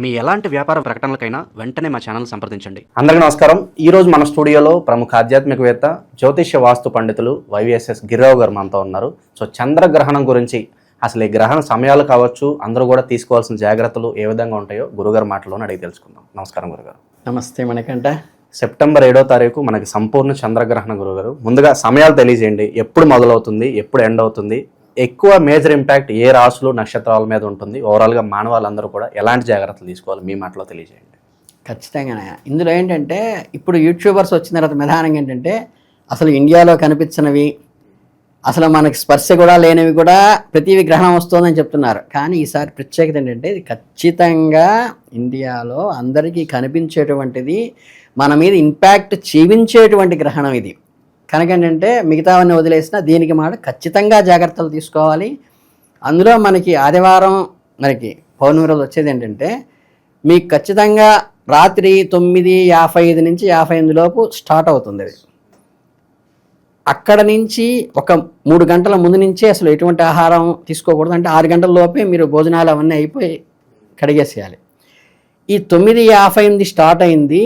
మీ ఎలాంటి వ్యాపార ప్రకటనలకైనా వెంటనే మా ఛానల్ సంప్రదించండి. అందరికీ నమస్కారం. ఈ రోజు మన స్టూడియోలో ప్రముఖ ఆధ్యాత్మికవేత్త జ్యోతిష్య వాస్తు పండితులు వైవిఎస్ఎస్ గిరిరావు గారు మనతో ఉన్నారు. సో చంద్రగ్రహణం గురించి అసలు ఈ గ్రహణ సమయాలు కావచ్చు అందరూ కూడా తీసుకోవాల్సిన జాగ్రత్తలు ఏ విధంగా ఉంటాయో గురుగారు మాటలోనే అడిగి తెలుసుకుందాం. నమస్కారం గురుగారు. నమస్తే మణికంఠ. సెప్టెంబర్ ఏడో తారీఖు మనకి సంపూర్ణ చంద్రగ్రహణం గురుగారు. ముందుగా సమయాలు తెలియజేయండి. ఎప్పుడు మొదలవుతుంది ఎప్పుడు ఎండ్ అవుతుంది ఎక్కువ మేజర్ ఇంపాక్ట్ ఏ రాసులు నక్షత్రాల మీద ఉంటుంది. ఓవరాల్గా మానవాళ్ళందరూ కూడా ఎలాంటి జాగ్రత్తలు తీసుకోవాలి మీ మాటలో తెలియజేయండి. ఖచ్చితంగానే ఇందులో ఏంటంటే ఇప్పుడు యూట్యూబర్స్ వచ్చిన తర్వాత విధానం ఏంటంటే అసలు ఇండియాలో కనిపించినవి అసలు మనకి స్పర్శ కూడా లేనివి కూడా ప్రతి గ్రహణం వస్తుందని చెప్తున్నారు. కానీ ఈసారి ప్రత్యేకత ఏంటంటే ఇది ఖచ్చితంగా ఇండియాలో అందరికీ కనిపించేటువంటిది మన మీద ఇంపాక్ట్ చూపించేటువంటి గ్రహణం ఇది. కనుక ఏంటంటే మిగతావన్నీ వదిలేసిన దీనికి మాట ఖచ్చితంగా జాగ్రత్తలు తీసుకోవాలి. అందులో మనకి ఆదివారం మనకి పౌర్ణమి రోజు వచ్చేది ఏంటంటే మీకు ఖచ్చితంగా రాత్రి తొమ్మిది యాభై ఐదు నుంచి యాభై ఎనిమిది లోపు స్టార్ట్ అవుతుంది అది. అక్కడ నుంచి ఒక మూడు గంటల ముందు నుంచే అసలు ఎటువంటి ఆహారం తీసుకోకూడదు. అంటే ఆరు గంటల లోపే మీరు భోజనాలు అవన్నీ అయిపోయి కడిగేసేయాలి. ఈ తొమ్మిది యాభై ఎనిమిది స్టార్ట్ అయింది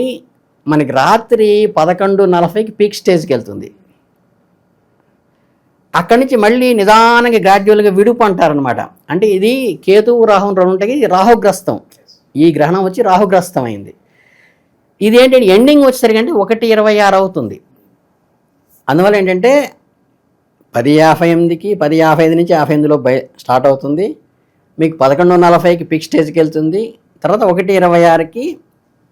మనకి రాత్రి పదకొండు నలభైకి పీక్ స్టేజ్కి వెళ్తుంది. అక్కడి నుంచి మళ్ళీ నిదానంగా గ్రాడ్యువల్గా విడుపు అంటారనమాట అంటే ఇది కేతువు రాహు రెండు ఉంటాయి. రాహుగ్రస్తం. ఈ గ్రహణం వచ్చి రాహుగ్రస్తం అయింది ఇది ఏంటంటే ఎండింగ్ వచ్చేసరికి అంటే ఒకటి ఇరవై ఆరు అవుతుంది. అందువల్ల ఏంటంటే పది యాభై ఎనిమిదికి పది యాభై ఐదు నుంచి యాభై ఎనిమిదిలో బయ స్టార్ట్ అవుతుంది. మీకు పదకొండు నలభైకి పిక్ స్టేజ్కి వెళ్తుంది. తర్వాత ఒకటి ఇరవై ఆరుకి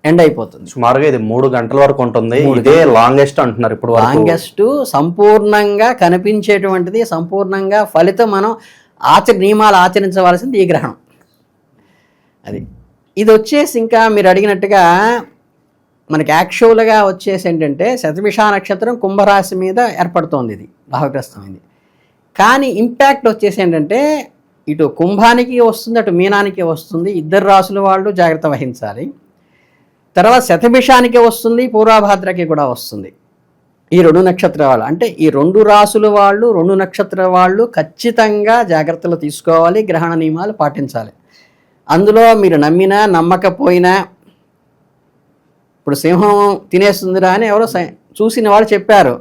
ఎండ్ అయిపోతుంది. సుమారుగా ఇది మూడు గంటల వరకు ఉంటుంది. ఇదే లాంగెస్ట్ అంటున్నారు ఇప్పుడు. లాంగెస్ట్ సంపూర్ణంగా కనిపించేటువంటిది సంపూర్ణంగా ఫలితం మనం ఆచర నియమాలు ఆచరించవలసింది ఈ గ్రహణం. అది. ఇది వచ్చేసి ఇంకా మీరు అడిగినట్టుగా మనకి యాక్చువల్గా వచ్చేసి ఏంటంటే శతభిష నక్షత్రం కుంభరాశి మీద ఏర్పడుతోంది ఇది రాహుగ్రస్తమైంది కానీ ఇంపాక్ట్ వచ్చేసి ఏంటంటే ఇటు కుంభానికి వస్తుంది అటు మీనానికి వస్తుంది. ఇద్దరు రాసుల వాళ్ళు జాగ్రత్త వహించాలి. తర్వాత శతభిషానికి వస్తుంది పూర్వభాద్రకి కూడా వస్తుంది. ఈ రెండు నక్షత్ర వాళ్ళు అంటే ఈ రెండు రాసుల వాళ్ళు రెండు నక్షత్ర వాళ్ళు ఖచ్చితంగా జాగ్రత్తలు తీసుకోవాలి గ్రహణ నియమాలు పాటించాలి. అందులో మీరు నమ్మినా నమ్మకపోయినా ఇప్పుడు సింహం తినేస్తుందిరా అని ఎవరో సై- చూసిన వాళ్ళు చెప్పారు.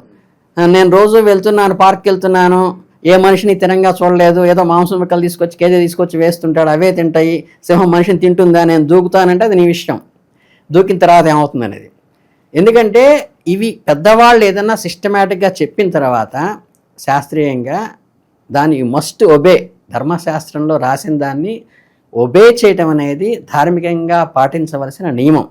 నేను రోజు వెళ్తున్నాను పార్క్కి వెళ్తున్నాను ఏ మనిషిని తినంగా చూడలేదు ఏదో మాంసం ముక్కలు తీసుకొచ్చి కేజీ తీసుకొచ్చి వేస్తుంటాడు అవే తింటాయి సింహం మనిషిని తింటుందా నేను దూకుతానంటే అది నీ విషయం. దూకిన తర్వాత ఏమవుతుంది అనేది ఎందుకంటే ఇవి పెద్దవాళ్ళు ఏదన్నా సిస్టమేటిక్గా చెప్పిన తర్వాత శాస్త్రీయంగా దాన్ని మస్ట్ ఒబే ధర్మశాస్త్రంలో రాసిన దాన్ని ఒబే చేయటం అనేది ధార్మికంగా పాటించవలసిన నియమం.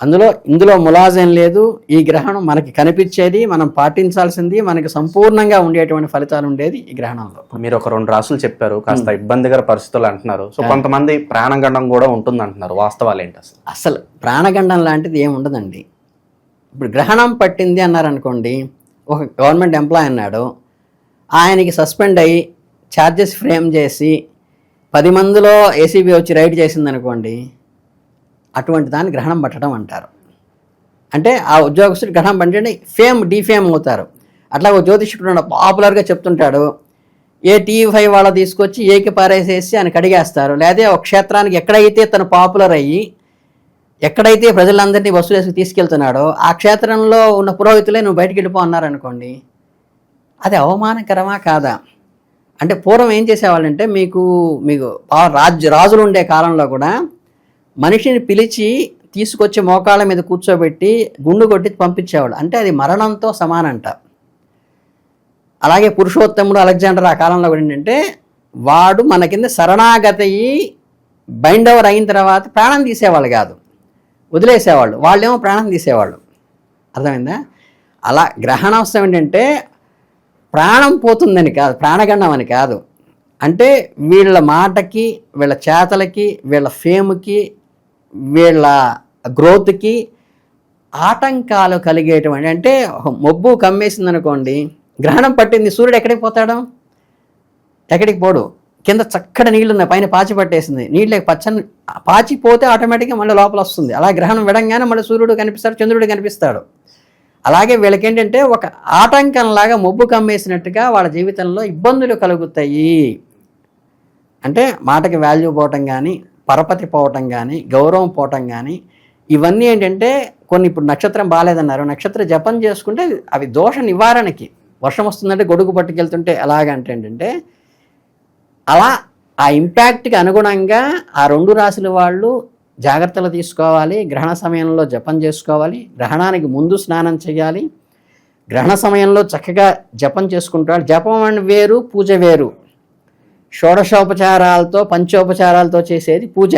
అందులో ఇందులో ములాజం లేదు. ఈ గ్రహణం మనకి కనిపించేది మనం పాటించాల్సింది మనకి సంపూర్ణంగా ఉండేటువంటి ఫలితాలు ఉండేది ఈ గ్రహణంలో. మీరు ఒక రెండు రాసులు చెప్పారు కాస్త ఇబ్బందికర పరిస్థితులు అంటున్నారు. సో కొంతమంది ప్రాణగండం కూడా ఉంటుంది అంటున్నారు వాస్తవాలు ఏంటి అసలు? అసలు ప్రాణగండం లాంటిది ఏమి ఉండదండి. ఇప్పుడు గ్రహణం పట్టింది అన్నారనుకోండి ఒక గవర్నమెంట్ ఎంప్లాయ్ అన్నాడు ఆయనకి సస్పెండ్ అయ్యి ఛార్జెస్ ఫ్రేమ్ చేసి పది మందిలో ఏసీబీ వచ్చి రైడ్ చేసిందనుకోండి అటువంటి దాన్ని గ్రహణం పట్టడం అంటారు. అంటే ఆ ఉద్యోగస్తుడు గ్రహణం పట్టండి ఫేమ్ డిఫేమ్ అవుతారు. అట్లా ఒక జ్యోతిష్కుడు పాపులర్గా చెప్తుంటాడు ఏ టీవీ ఫైవ్ వాళ్ళ తీసుకొచ్చి ఏకి పారేసేసి ఆయన కడిగేస్తారు. లేదా ఒక క్షేత్రానికి ఎక్కడైతే తను పాపులర్ అయ్యి ఎక్కడైతే ప్రజలందరినీ వసూలు వేసుకు తీసుకెళ్తున్నాడో ఆ క్షేత్రంలో ఉన్న పురోహితులే నువ్వు బయటికి వెళ్ళిపో అన్నారనుకోండి అది అవమానకరమా కాదా? అంటే పూర్వం ఏం చేసేవాళ్ళంటే మీకు మీకు రాజు రాజులు ఉండే కాలంలో కూడా మనిషిని పిలిచి తీసుకొచ్చి మోకాళ్ళ మీద కూర్చోబెట్టి గుండు కొట్టి పంపించేవాడు అంటే అది మరణంతో సమానంట. అలాగే పురుషోత్తముడు అలెగ్జాండర్ ఆ కాలంలో కూడా ఏంటంటే వాడు మన కింద శరణాగతయ్యి బైండ్ ఓవర్ అయిన తర్వాత ప్రాణం తీసేవాళ్ళు కాదు. వదిలేసేవాళ్ళు. వాళ్ళేమో ప్రాణం తీసేవాళ్ళు. అర్థమైందా? అలా గ్రహణాంశం ఏంటంటే ప్రాణం పోతుందని కాదు ప్రాణగండం అని కాదు. అంటే వీళ్ళ మాటకి వీళ్ళ చేతలకి వీళ్ళ ఫేమ్కి వీళ్ళ గ్రోత్కి ఆటంకాలు కలిగేటువంటి అంటే మొబ్బు కమ్మేసింది అనుకోండి గ్రహణం పట్టింది సూర్యుడు ఎక్కడికి పోతాడు? ఎక్కడికి పోడు? కింద చక్కడ నీళ్ళు ఉన్నాయి పైన పాచి పట్టేసింది. నీళ్ళకి పచ్చని పాచి పోతే ఆటోమేటిక్గా మళ్ళీ లోపల వస్తుంది. అలా గ్రహణం విడంగానే మళ్ళీ సూర్యుడు కనిపిస్తాడు చంద్రుడు కనిపిస్తాడు. అలాగే వీళ్ళకేంటంటే ఒక ఆటంకంలాగా మొబ్బు కమ్మేసినట్టుగా వాళ్ళ జీవితంలో ఇబ్బందులు కలుగుతాయి. అంటే మాటకి వాల్యూ పోవటం కానీ పరపతి పోవటం కానీ గౌరవం పోవటం కానీ ఇవన్నీ ఏంటంటే కొన్ని ఇప్పుడు నక్షత్రం బాగాలేదన్నారు నక్షత్ర జపం చేసుకుంటే అవి- దోష నివారణకి. వర్షం వస్తుందంటే గొడుగు పట్టుకెళ్తుంటే ఎలాగంటే ఏంటంటే అలా ఆ ఇంపాక్ట్కి అనుగుణంగా ఆ రెండు రాశుల వాళ్ళు జాగ్రత్తలు తీసుకోవాలి. గ్రహణ సమయంలో జపం చేసుకోవాలి. గ్రహణానికి ముందు స్నానం చేయాలి. గ్రహణ సమయంలో చక్కగా జపం చేసుకుంటారు. జపం అని వేరు పూజ వేరు. షోడశోపచారాలతో పంచోపచారాలతో చేసేది పూజ.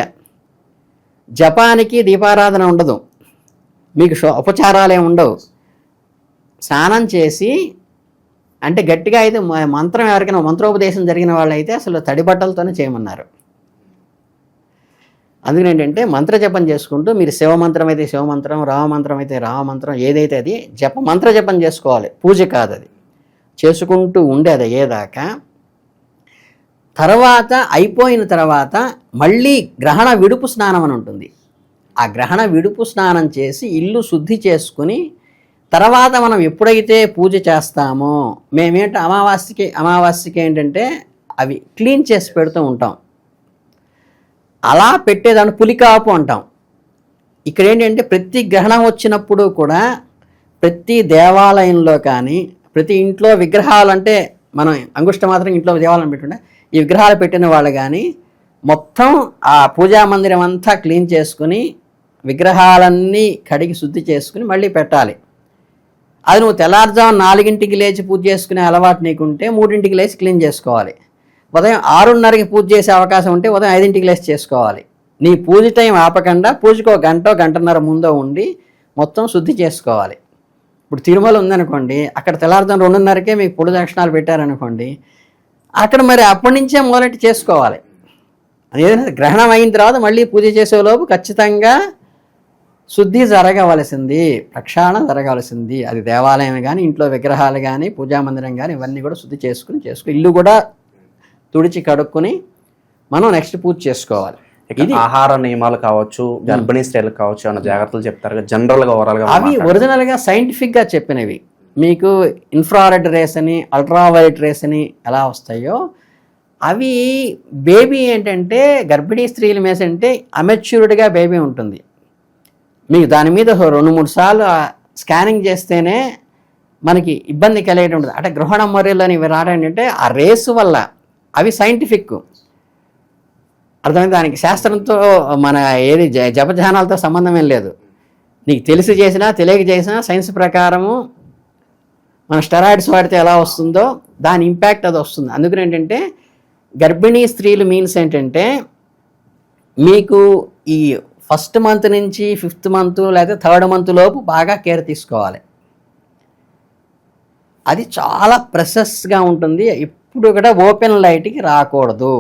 జపానికి దీపారాధన ఉండదు. మీకు షో ఉపచారాలే ఉండవు. స్నానం చేసి అంటే గట్టిగా అయితే మంత్రం ఎవరికైనా మంత్రోపదేశం జరిగిన వాళ్ళైతే అసలు తడి బట్టలతోనే చేయమన్నారు. అందుకని ఏంటంటే మంత్ర జపం చేసుకుంటూ మీరు శివమంత్రం అయితే శివమంత్రం రామమంత్రం అయితే రామమంత్రం ఏదైతే అది జప మంత్ర జపం చేసుకోవాలి. పూజ కాదు అది చేసుకుంటూ ఉండేది అయ్యేదాకా తర్వాత అయిపోయిన తర్వాత మళ్ళీ గ్రహణ విడుపు స్నానం అని ఉంటుంది. ఆ గ్రహణ విడుపు స్నానం చేసి ఇల్లు శుద్ధి చేసుకుని తర్వాత మనం ఎప్పుడైతే పూజ చేస్తామో మేమేంటి అమావాస్యకి అమావాస్యకి ఏంటంటే అవి క్లీన్ చేసి పెడుతూ ఉంటాం. అలా పెట్టేదాన్ని పులికాపు అంటాం. ఇక్కడ ఏంటంటే ప్రతి గ్రహణం వచ్చినప్పుడు కూడా ప్రతి దేవాలయంలో కానీ ప్రతి ఇంట్లో విగ్రహాలు అంటే మనం అంగుష్ట మాత్రం ఇంట్లో దేవాలయం పెట్టుండే ఈ విగ్రహాలు పెట్టిన వాళ్ళు కానీ మొత్తం ఆ పూజా మందిరం అంతా క్లీన్ చేసుకుని విగ్రహాలన్నీ కడిగి శుద్ధి చేసుకుని మళ్ళీ పెట్టాలి. అది నువ్వు తెల్లారుజాము నాలుగింటికి లేచి పూజ చేసుకునే అలవాటు నీకుంటే మూడింటికి లేచి క్లీన్ చేసుకోవాలి. ఉదయం ఆరున్నరకి పూజ చేసే అవకాశం ఉంటే ఉదయం ఐదింటికి లేచి చేసుకోవాలి. నీ పూజ టైం ఆపకుండా పూజకు ఒక గంట గంటన్నర ముందో ఉండి మొత్తం శుద్ధి చేసుకోవాలి. ఇప్పుడు తిరుమల ఉందనుకోండి అక్కడ తెల్లారుజాము రెండున్నరకే మీకు పొడి దక్షిణాలు పెట్టారనుకోండి అక్కడ మరి అప్పటి నుంచే మొదలెట్టి చేసుకోవాలి. ఏదైనా గ్రహణం అయిన తర్వాత మళ్ళీ పూజ చేసేలోపు ఖచ్చితంగా శుద్ధి జరగవలసింది ప్రక్షాళన జరగవలసింది. అది దేవాలయం కానీ ఇంట్లో విగ్రహాలు కానీ పూజా మందిరం కానీ ఇవన్నీ కూడా శుద్ధి చేసుకుని చేసుకుని ఇల్లు కూడా తుడిచి కడుక్కొని మనం నెక్స్ట్ పూజ చేసుకోవాలి. ఇక ఆహార నియమాలు కావచ్చు గర్భిణీ స్త్రీలకు కావచ్చు అన్న జాగ్రత్తలు చెప్తారు జనరల్గా ఓవరాల్గా అవి ఒరిజినల్గా సైంటిఫిక్గా చెప్పినవి. మీకు ఇన్ఫ్రారెడ్ రేస్ అని అల్ట్రావైలెట్ రేస్ అని ఎలా వస్తాయో అవి బేబీ ఏంటంటే గర్భిణీ స్త్రీల మీద అంటే అమెచ్యూర్డ్గా బేబీ ఉంటుంది. మీకు దాని మీద రెండు మూడు సార్లు స్కానింగ్ చేస్తేనే మనకి ఇబ్బంది కలిగేటువంటి అంటే గృహణ మొర్రెలు అని ఇవి రావడం ఆ రేసు వల్ల అవి సైంటిఫిక్ అర్థమైంది? దానికి శాస్త్రంతో మన ఏది జ- జపధ్యానాలతో సంబంధం ఏం లేదు. నీకు తెలిసి చేసినా తెలియక చేసినా సైన్స్ ప్రకారము మన స్టెరాయిడ్స్ వాడితే ఎలా వస్తుందో దాని ఇంపాక్ట్ అది వస్తుంది. అందుకని ఏంటంటే గర్భిణీ స్త్రీలు మీన్స్ ఏంటంటే మీకు ఈ ఫస్ట్ మంత్ నుంచి ఫిఫ్త్ మంత్ లేకపోతే థర్డ్ మంత్ లోపు బాగా కేర్ తీసుకోవాలి. అది చాలా ప్రెసెస్గా ఉంటుంది. ఇప్పుడు కూడా ఓపెన్ లైట్కి రాకూడదు.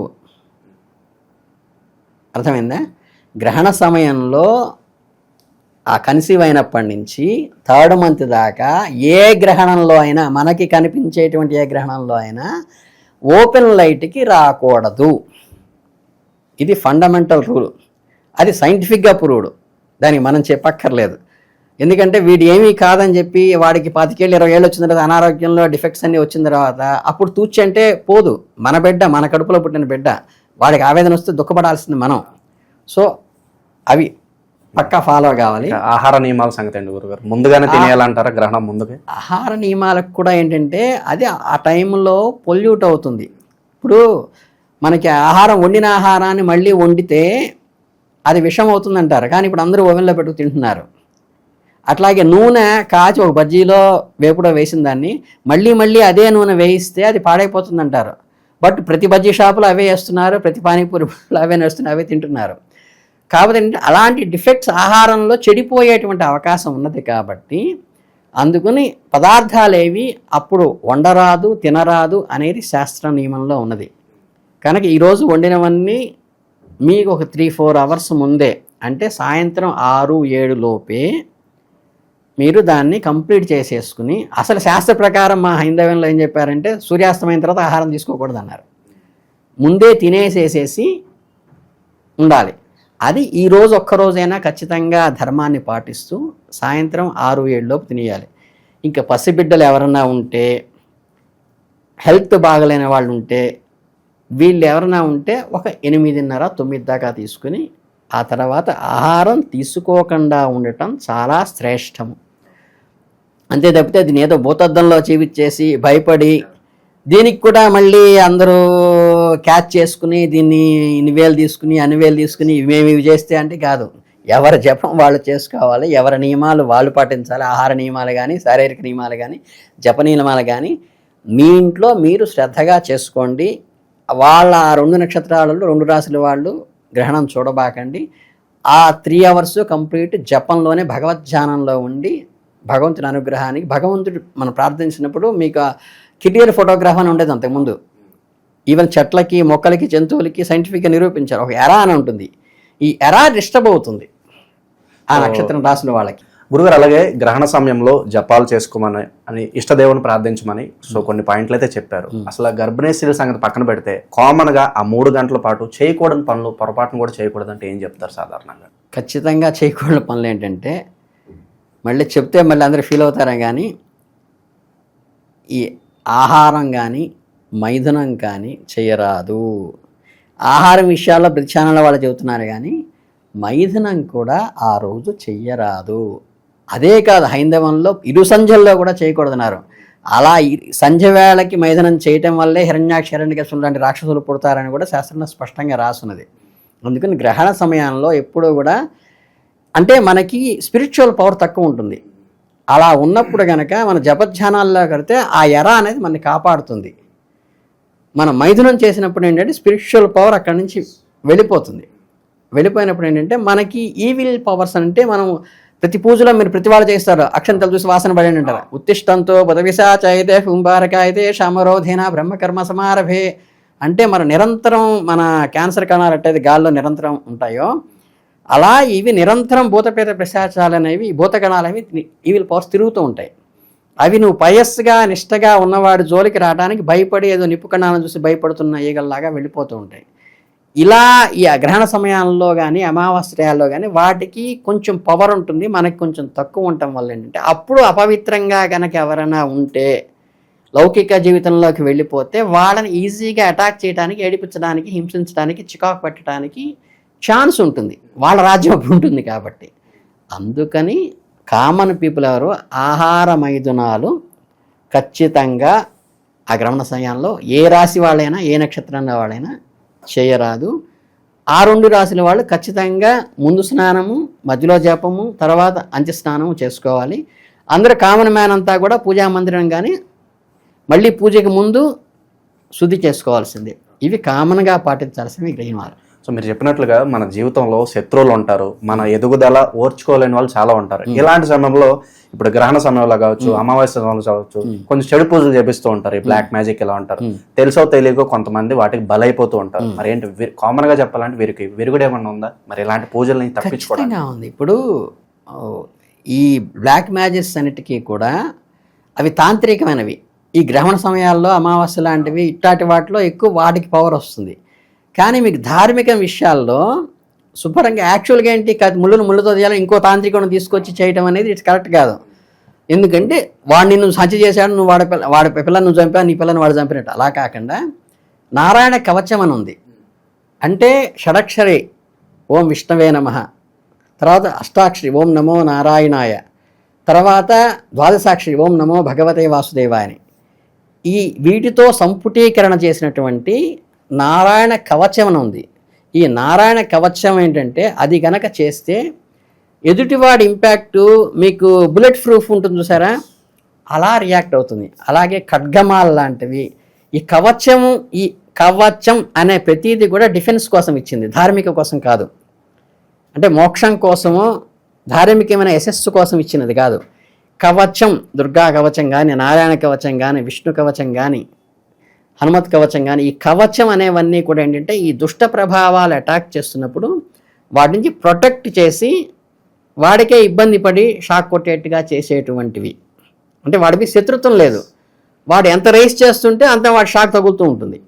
అర్థమైందా? గ్రహణ సమయంలో ఆ కన్సీవ్ అయినప్పటి నుంచి థర్డ్ మంత్ దాకా ఏ గ్రహణంలో అయినా మనకి కనిపించేటువంటి ఏ గ్రహణంలో అయినా ఓపెన్ లైట్కి రాకూడదు. ఇది ఫండమెంటల్ రూల్. అది సైంటిఫిక్గా ప్రూవ్డ్. దానికి మనం చెప్పక్కర్లేదు. ఎందుకంటే వీడు ఏమీ కాదని చెప్పి వాడికి పాతికేళ్ళు ఇరవై ఏళ్ళు వచ్చిన తర్వాత అనారోగ్యంలో డిఫెక్ట్స్ అన్నీ వచ్చిన తర్వాత అప్పుడు తూచి అంటే పోదు. మన బిడ్డ మన కడుపులో పుట్టిన బిడ్డ. వాడికి ఆవేదన వస్తే దుఃఖపడాల్సింది మనం. సో అవి పక్కా ఫాలో కావాలి. ఆహార నియమాల సంగతి అండి గురుగారు. ముందుగానే తినేయాలంటారా గ్రహణం ముందుగా? ఆహార నియమాలకు కూడా ఏంటంటే అది ఆ టైంలో పొల్యూట్ అవుతుంది. ఇప్పుడు మనకి ఆహారం వండిన ఆహారాన్ని మళ్ళీ వండితే అది విషం అవుతుందంటారు. కానీ ఇప్పుడు అందరూ ఓవెన్లో పెట్టు తింటున్నారు. అట్లాగే నూనె కాచి ఒక బజ్జీలో వేపుడో వేసిన దాన్ని మళ్ళీ మళ్ళీ అదే నూనె వేయిస్తే అది పాడైపోతుంది అంటారు బట్ ప్రతి బజ్జీ షాపులో అవే వేస్తున్నారు ప్రతి పానీపూరి అవే వేస్తున్నారు అవే తింటున్నారు. కాబట్టి అలాంటి డిఫెక్ట్స్ ఆహారంలో చెడిపోయేటువంటి అవకాశం ఉన్నది కాబట్టి అందుకని పదార్థాలేవి అప్పుడు వండరాదు తినరాదు అనేది శాస్త్ర నియమంలో ఉన్నది. కనుక ఈరోజు వండినవన్నీ మీకు ఒక త్రీ ఫోర్ అవర్స్ ముందే అంటే సాయంత్రం ఆరు ఏడు లోపే మీరు దాన్ని కంప్లీట్ చేసేసుకుని అసలు శాస్త్ర ప్రకారం మా హైందవ్యంలో ఏం చెప్పారంటే సూర్యాస్తమైన తర్వాత ఆహారం తీసుకోకూడదు అన్నారు ముందే తినేసేసేసి ఉండాలి. అది ఈ రోజు ఖచ్చితంగా ధర్మాన్ని పాటిస్తూ సాయంత్రం ఆరు ఏడులోపు తినేయాలి. ఇంకా పసిబిడ్డలు ఎవరన్నా ఉంటే హెల్త్ బాగలేని వాళ్ళు ఉంటే వీళ్ళు ఎవరైనా ఉంటే ఒక ఎనిమిదిన్నర తొమ్మిది దాకా తీసుకుని ఆ తర్వాత ఆహారం తీసుకోకుండా ఉండటం చాలా శ్రేష్టము. అంతే తప్పితే దీని ఏదో భూతద్దంలో చేసి భయపడి దీనికి కూడా మళ్ళీ అందరూ క్యాచ్ చేసుకుని దీన్ని ఇన్వేలు తీసుకుని అనివేలు తీసుకుని మేము ఇవి చేస్తే అంటే కాదు. ఎవరి జపం వాళ్ళు చేసుకోవాలి ఎవరి నియమాలు వాళ్ళు పాటించాలి ఆహార నియమాలు కానీ శారీరక నియమాలు కానీ జప నియమాలు కానీ మీ ఇంట్లో మీరు శ్రద్ధగా చేసుకోండి. వాళ్ళ ఆ రెండు నక్షత్రాలలో రెండు రాశుల వాళ్ళు గ్రహణం చూడబాకండి. ఆ త్రీ అవర్స్ కంప్లీట్ జపంలోనే భగవద్ధ్యానంలో ఉండి భగవంతుని అనుగ్రహానికి భగవంతుడు మనం ప్రార్థించినప్పుడు మీకు కిటియర్ ఫోటోగ్రాఫ్ అని ఉండేది అంతకుముందు. ఈవెన్ చెట్లకి మొక్కలకి జంతువులకి సైంటిఫిక్గా నిరూపించారు. ఒక ఎరా అని ఉంటుంది. ఈ ఎరా డిస్టర్బ్ అవుతుంది. ఆ నక్షత్రం రాసిన వాళ్ళకి. గురుగారు అలాగే గ్రహణ సమయంలో జపాలు చేసుకోమని అని ఇష్టదేవుని ప్రార్థించమని సో కొన్ని పాయింట్లు అయితే చెప్పారు. అసలు గర్భిణీ స్త్రీల సంగతి పక్కన పెడితే కామన్గా ఆ మూడు గంటల పాటు చేయకూడని పనులు పొరపాటును కూడా చేయకూడదు అంటే ఏం చెప్తారు సాధారణంగా? ఖచ్చితంగా చేయకూడని పనులు ఏంటంటే మళ్ళీ చెప్తే మళ్ళీ అందరూ ఫీల్ అవుతారా కానీ ఈ ఆహారం కానీ మైథునం కానీ చేయరాదు. ఆహారం విషయాల్లో ప్రతి ఛానల్ వాళ్ళు చెబుతున్నారు కానీ మైథునం కూడా ఆ రోజు చెయ్యరాదు. అదే కాదు హైందవంలో ఇరు సంధ్యల్లో కూడా చేయకూడదన్నారు. అలా సంధ్య వేళకి మైదనం చేయటం వల్లే హిరణ్యాక్ష హిరణ్యకశులు లాంటి రాక్షసులు పుడతారని కూడా శాస్త్రంలో స్పష్టంగా రాసున్నది. అందుకని గ్రహణ సమయంలో ఎప్పుడూ కూడా అంటే మనకి స్పిరిచువల్ పవర్ తక్కువ ఉంటుంది. అలా ఉన్నప్పుడు కనుక మన జపధ్యానాల్లో కడితే ఆ ఎర అనేది మనని కాపాడుతుంది. మనం మైథునం చేసినప్పుడు ఏంటంటే స్పిరిచువల్ పవర్ అక్కడి నుంచి వెళ్ళిపోతుంది. వెళ్ళిపోయినప్పుడు ఏంటంటే మనకి ఈవిల్ పవర్స్ అంటే మనం ప్రతి పూజలో మీరు ప్రతి వాళ్ళు చేస్తారు. అక్షంతలు చూసి వాసన పడి అంటారు. ఉత్తిష్టంతో బుధవిశాచైతే కుంభారకాయితే శమరోధేన బ్రహ్మకర్మ సమారభే అంటే మన నిరంతరం మన క్యాన్సర్ కణాలు అట్టేది గాల్లో నిరంతరం ఉంటాయో అలా ఇవి నిరంతరం భూతపేత ప్రశాచాలు అనేవి ఈ భూతగణాలు అనేవి ఈవిల్ పవర్స్ తిరుగుతూ ఉంటాయి. అవి నువ్వు పయస్గా నిష్టగా ఉన్నవాడు జోలికి రావడానికి భయపడి ఏదో నిప్పు కణాలను చూసి భయపడుతున్న ఈగల్లాగా వెళ్ళిపోతూ ఉంటాయి. ఇలా ఈ అగ్రహణ సమయాల్లో కానీ అమావాస్యాల్లో కానీ వాటికి కొంచెం పవర్ ఉంటుంది మనకి కొంచెం తక్కువ ఉండటం వల్ల ఏంటంటే అప్పుడు అపవిత్రంగా కనుక ఎవరైనా ఉంటే లౌకిక జీవితంలోకి వెళ్ళిపోతే వాళ్ళని ఈజీగా అటాక్ చేయడానికి ఏడిపించడానికి హింసించడానికి చికాకు పెట్టడానికి ఛాన్స్ ఉంటుంది. వాళ్ళ రాజ్యం అప్పుడు ఉంటుంది కాబట్టి. అందుకని కామన్ పీపుల్ ఎవరు? ఆహార మైదునాలు ఖచ్చితంగా ఆ గ్రమణ సమయంలో ఏ రాశి వాళ్ళైనా ఏ నక్షత్రంలో వాళ్ళైనా చేయరాదు. ఆ రెండు రాశుల వాళ్ళు ఖచ్చితంగా ముందు స్నానము మధ్యలో జపము తర్వాత అంత్య స్నానము చేసుకోవాలి. అందరూ కామన్ మ్యాన్ అంతా కూడా పూజా మందిరం కానీ మళ్ళీ పూజకి ముందు శుద్ధి చేసుకోవాల్సిందే. ఇవి కామన్గా పాటించాల్సినవి గ్రహణాలు సో మీరు చెప్పినట్లుగా మన జీవితంలో శత్రువులు ఉంటారు మన ఎదుగుదల ఓర్చుకోలేని వాళ్ళు చాలా ఉంటారు. ఇలాంటి సమయంలో ఇప్పుడు గ్రహణ సమయంలో కావచ్చు అమావాస్య సమయంలో కావచ్చు కొంచెం చెడు పూజలు చేపిస్తూ ఉంటారు ఈ బ్లాక్ మ్యాజిక్ ఇలా ఉంటారు. తెలుసో తెలియకో కొంతమంది వాటికి బలైపోతూ ఉంటారు. మరి ఏంటి కామన్గా చెప్పాలంటే వీరికి విరుగుడు ఏమన్నా ఉందా? మరి ఇలాంటి పూజల్ని ఉంది. ఇప్పుడు ఈ బ్లాక్ మ్యాజిక్స్ అన్నిటికీ కూడా అవి తాంత్రికమైనవి. ఈ గ్రహణ సమయాల్లో అమావాస్య లాంటివి ఇట్లాంటి వాటిలో ఎక్కువ వాటికి పవర్ వస్తుంది. కానీ మీకు ధార్మిక విషయాల్లో శుభ్రంగా యాక్చువల్గా ఏంటి? ముళ్ళును ముళ్ళుతో చేయాలి ఇంకో తాంత్రికను తీసుకొచ్చి చేయడం అనేది ఇట్స్ కరెక్ట్ కాదు. ఎందుకంటే వాడిని నువ్వు సంచి చేశాడు నువ్వు వాడి పిల్ల వాడి పిల్లని నువ్వు చంపా నీ పిల్లని వాడు చంపినట్టు. అలా కాకుండా నారాయణ కవచం అని ఉంది. అంటే షడక్షరి ఓం విష్ణవే నమ. తర్వాత అష్టాక్షరి ఓం నమో నారాయణాయ. తర్వాత ద్వాదశాక్షరి ఓం నమో భగవతే వాసుదేవాయ అని. ఈ వీటితో సంపుటీకరణ చేసినటువంటి నారాయణ కవచం అని ఉంది. ఈ నారాయణ కవచం ఏంటంటే అది కనుక చేస్తే ఎదుటివాడి ఇంపాక్టు మీకు బుల్లెట్ ప్రూఫ్ ఉంటుంది చూసారా? అలా రియాక్ట్ అవుతుంది. అలాగే ఖడ్గమాల లాంటివి. ఈ కవచం ఈ కవచం అనే ప్రతీది కూడా డిఫెన్స్ కోసం ఇచ్చింది. ధార్మిక కోసం కాదు. అంటే మోక్షం కోసము ధార్మికమైన యశస్సు కోసం ఇచ్చినది కాదు. కవచం దుర్గా కవచం కానీ నారాయణ కవచం కానీ విష్ణు కవచం కానీ హనుమత్ కవచం కానీ ఈ కవచం అనేవన్నీ కూడా ఏంటంటే ఈ దుష్ట ప్రభావాలు అటాక్ చేస్తున్నప్పుడు వాటి నుంచి ప్రొటెక్ట్ చేసి వాడికే ఇబ్బంది పడి షాక్ కొట్టేట్టుగా చేసేటువంటివి. అంటే వాడికి శత్రుత్వం లేదు. వాడు ఎంత రేస్ చేస్తుంటే అంత వాడు షాక్ తగులుతూ ఉంటుంది.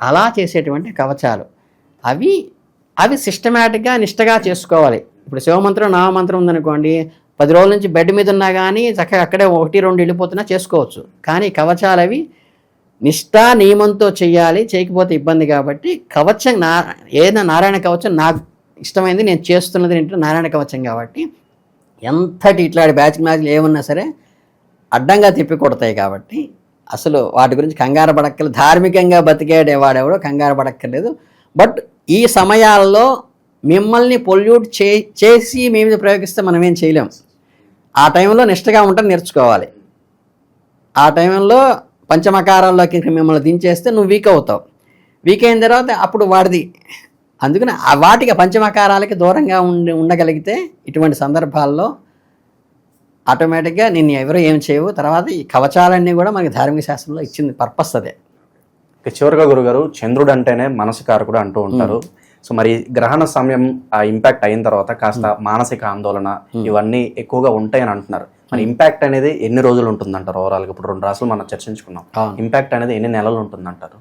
అలా చేసేటువంటి కవచాలు. అవి అవి సిస్టమేటిక్గా నిష్టగా చేసుకోవాలి. ఇప్పుడు శివమంత్రం నామమంత్రం ఉందనుకోండి పది రోజుల నుంచి బెడ్ మీద ఉన్నా కానీ చక్కగా అక్కడే ఒకటి రెండు వెళ్ళిపోతున్నా చేసుకోవచ్చు. కానీ కవచాలు అవి నిష్ఠా నియమంతో చేయాలి చేయకపోతే ఇబ్బంది కాబట్టి కవచం నా ఏదైనా నారాయణ కవచం నాకు ఇష్టమైంది నేను చేస్తున్నది ఏంటంటే నారాయణ కవచం కాబట్టి ఎంతటి ఇట్లాంటి బ్యాచ్ మ్యాచ్లు ఏమున్నా సరే అడ్డంగా తిప్పి కొడతాయి కాబట్టి అసలు వాటి గురించి కంగారు పడక్కర్లేదు. ధార్మికంగా బతికేడే వాడెవడో కంగారు పడక్కర్లేదు. బట్ ఈ సమయాల్లో మిమ్మల్ని పొల్యూట్ చే చేసి మేము ప్రయోగిస్తే మనం ఏం చేయలేం. ఆ టైంలో నిష్టగా ఉంటాం నేర్చుకోవాలి. ఆ టైంలో పంచమకారాల్లోకి మిమ్మల్ని దించేస్తే నువ్వు వీక్ అవుతావు. వీక్ అయిన తర్వాత అప్పుడు వాడిది. అందుకని ఆ వాటికి పంచమకారాలకి దూరంగా ఉండి ఉండగలిగితే ఇటువంటి సందర్భాల్లో ఆటోమేటిక్గా నిన్ను ఎవరు ఏం చేయవు. తర్వాత ఈ కవచాలన్నీ కూడా మనకి ధార్మిక శాస్త్రంలో ఇచ్చింది పర్పస్ అదే. ఇక చివరిగా గురుగారు చంద్రుడు అంటేనే మనసు కారకుడు అంటూ ఉంటారు. సో మరి గ్రహణ సమయం ఆ ఇంపాక్ట్ అయిన తర్వాత కాస్త మానసిక ఆందోళన ఇవన్నీ ఎక్కువగా ఉంటాయని అంటున్నారు. మరి ఇంపాక్ట్ అనేది ఎన్ని రోజులు ఉంటుందంటారు? ఓవరాల్గా ఇప్పుడు రెండు రాసులు మనం చర్చించుకున్నాం. ఇంపాక్ట్ అనేది ఎన్ని నెలలు ఉంటుందంటారు?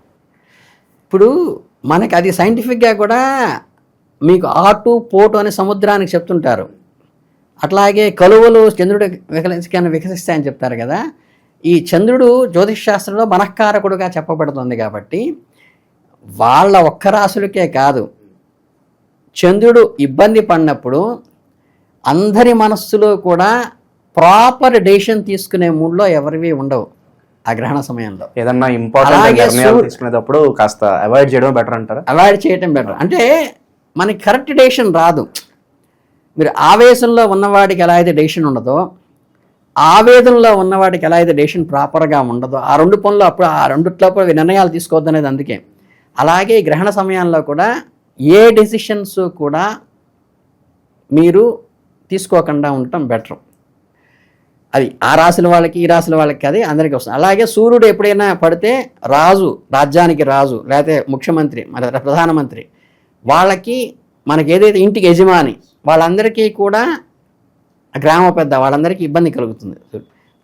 ఇప్పుడు మనకి అది సైంటిఫిక్గా కూడా మీకు ఆటు పోటు అనే సముద్రానికి చెప్తుంటారు. అట్లాగే కలువలు చంద్రుడు వికసించి వికసిస్తాయని చెప్తారు కదా. ఈ చంద్రుడు జ్యోతిష్ శాస్త్రంలో మనఃకారకుడుగా చెప్పబడుతుంది కాబట్టి వాళ్ళ ఒక్క రాశులకే కాదు. చంద్రుడు ఇబ్బంది పడినప్పుడు అందరి మనస్సులో కూడా ప్రాపర్ డెసిషన్ తీసుకునే మూడ్లో ఎవరివి ఉండవు ఆ గ్రహణ సమయంలో. ఏదన్నా ఇంపార్టెంట్ నిర్ణయాలు తీసుకునేటప్పుడు కాస్త అవాయిడ్ చేయడం బెటర్ అంటారా? అవాయిడ్ చేయటం బెటర్ అంటే మనకి కరెక్ట్ డెసిషన్ రాదు. మీరు ఆవేశంలో ఉన్నవాడికి ఎలా అయితే డెసిషన్ ఉండదో ఆవేదనలో ఉన్నవాడికి ఎలా అయితే డెసిషన్ ప్రాపర్గా ఉండదో ఆ రెండు పనులు అప్పుడు ఆ రెండిట్లో నిర్ణయాలు తీసుకోవద్దు అనేది అందుకే. అలాగే గ్రహణ సమయంలో కూడా ఏ డెసిషన్స్ కూడా మీరు తీసుకోకుండా ఉండటం బెటర్ అది ఆ రాసిన వాళ్ళకి ఈ రాసిన వాళ్ళకి అది అందరికీ వస్తుంది. అలాగే సూర్యుడు ఎప్పుడైనా పడితే రాజు రాజ్యానికి రాజు లేకపోతే ముఖ్యమంత్రి మన ప్రధానమంత్రి వాళ్ళకి మనకి ఏదైతే ఇంటికి యజమాని వాళ్ళందరికీ కూడా గ్రామ పెద్ద వాళ్ళందరికీ ఇబ్బంది కలుగుతుంది.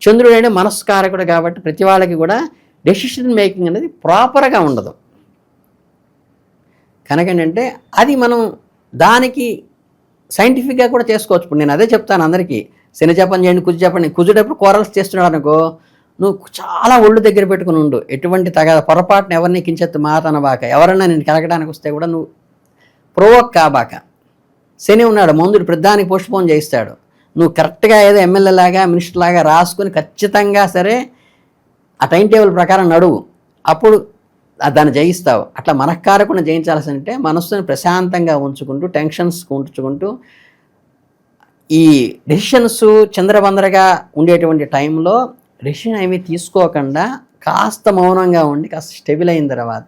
చంద్రుడు అంటే మనస్కారకుడు కాబట్టి ప్రతి వాళ్ళకి కూడా డెసిషన్ మేకింగ్ అనేది ప్రాపర్గా ఉండదు. కనుక ఏంటంటే అది మనం దానికి సైంటిఫిక్గా కూడా చేసుకోవచ్చు. ఇప్పుడు నేను అదే చెప్తాను అందరికీ. శని జపం చేయండి కుజు చెప్పండి కుజుడప్పుడు కోరల్స్ చేస్తున్నాడు అనుకో నువ్వు చాలా ఒళ్ళు దగ్గర పెట్టుకుని ఉండు. ఎటువంటి తగ పొరపాటున ఎవరిని కించెత్తు మాట అనబాక. ఎవరన్నా నేను కలగడానికి వస్తే కూడా నువ్వు ప్రోవోక్ కాబాక. శని ఉన్నాడు మందుడు ప్రధానికి పోస్ట్పోన్ చేయిస్తాడు. నువ్వు కరెక్ట్గా ఏదో ఎమ్మెల్యే లాగా మినిస్టర్ లాగా రాసుకుని ఖచ్చితంగా సరే ఆ టైం టేబుల్ ప్రకారం నడువు. అప్పుడు దాన్ని జయిస్తావు. అట్లా మనఃకారకుండా జయించాల్సి అంటే మనస్సుని ప్రశాంతంగా ఉంచుకుంటూ టెన్షన్స్ ఉంచుకుంటూ ఈ డెసిషన్స్ చంద్రబందరగా ఉండేటువంటి టైంలో డెసిషన్ ఏమీ తీసుకోకుండా కాస్త మౌనంగా ఉండి కాస్త స్టెబిల్ అయిన తర్వాత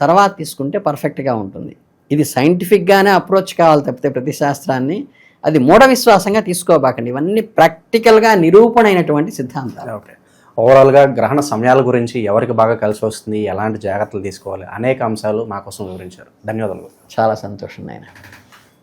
తర్వాత తీసుకుంటే పర్ఫెక్ట్గా ఉంటుంది. ఇది సైంటిఫిక్గానే అప్రోచ్ కావాలి తప్పితే ప్రతి శాస్త్రాన్ని అది మూఢ విశ్వాసంగా తీసుకోబాకండి. ఇవన్నీ ప్రాక్టికల్గా నిరూపణ అయినటువంటి సిద్ధాంతాలు. ఓకే. ఓవరాల్గా గ్రహణ సమయాల గురించి ఎవరికి బాగా కలిసి వస్తుంది ఎలాంటి జాగ్రత్తలు తీసుకోవాలి అనేక అంశాలు మా కోసం వివరించారు. ధన్యవాదాలు. చాలా సంతోషం నాయన.